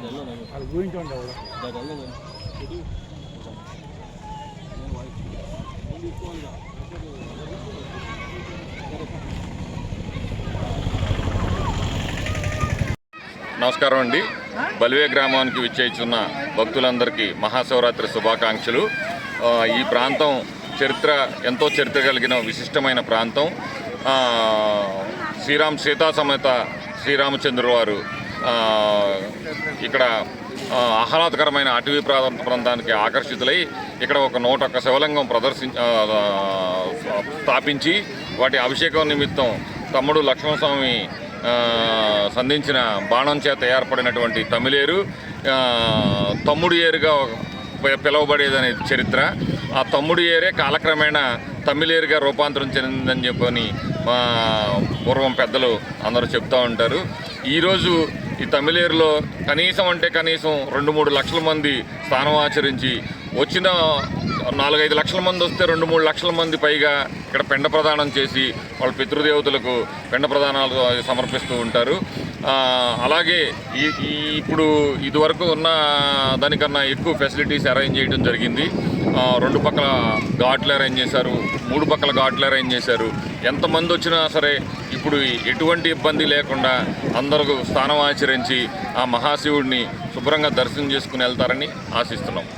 అది ఊహించండి నమస్కారం అండి. బలివే గ్రామానికి విచ్చేస్తున్న భక్తులందరికీ మహాశివరాత్రి శుభాకాంక్షలు. ఆ, ఈ ప్రాంతం చరిత్ర ఎంతో చరిత్ర కలిగిన విశిష్టమైన ప్రాంతం. ఆ, శ్రీరామ్ సీతా సమేత శ్రీరామచంద్రుల వారు ఇక్కడ ఆహ్లాదకరమైన అటవీ ప్రాంతానికి ఆకర్షితులై ఇక్కడ ఒక నూట ఒక్క శివలింగం ప్రదర్శించ స్థాపించి వాటి అభిషేకం నిమిత్తం తమ్ముడు లక్ష్మణస్వామి సంధించిన బాణం చేత ఏర్పడినటువంటి తమిళేరు తమ్ముడు ఏరుగా పిలువబడేదనే చరిత్ర. ఆ తమ్ముడు ఏరే కాలక్రమేణా తమిళేరుగా రూపాంతరం చెందిందని చెప్పని మా పూర్వం పెద్దలు అందరూ చెప్తూ ఉంటారు. ఈరోజు ఈ తమిళేరులో కనీసం అంటే కనీసం రెండు మూడు లక్షల మంది స్థానం ఆచరించి వచ్చిన నాలుగైదు లక్షల మంది వస్తే రెండు మూడు లక్షల మంది పైగా ఇక్కడ పెండ ప్రదానం చేసి వాళ్ళ పితృదేవతలకు పెండ ప్రదానాలు సమర్పిస్తూ ఉంటారు. అలాగే ఈ ఇప్పుడు ఇదివరకు ఉన్న దానికన్నా ఎక్కువ ఫెసిలిటీస్ అరేంజ్ చేయడం జరిగింది. రెండు పక్కల ఘాట్లు అరేంజ్ చేశారు మూడు పక్కల ఘాట్లు అరేంజ్ చేశారు. ఎంతమంది వచ్చినా సరే ఇప్పుడు ఎటువంటి ఇబ్బంది లేకుండా అందరూ స్థానం ఆచరించి ఆ మహాశివుడిని శుభ్రంగా దర్శనం చేసుకుని వెళ్తారని ఆశిస్తున్నాం.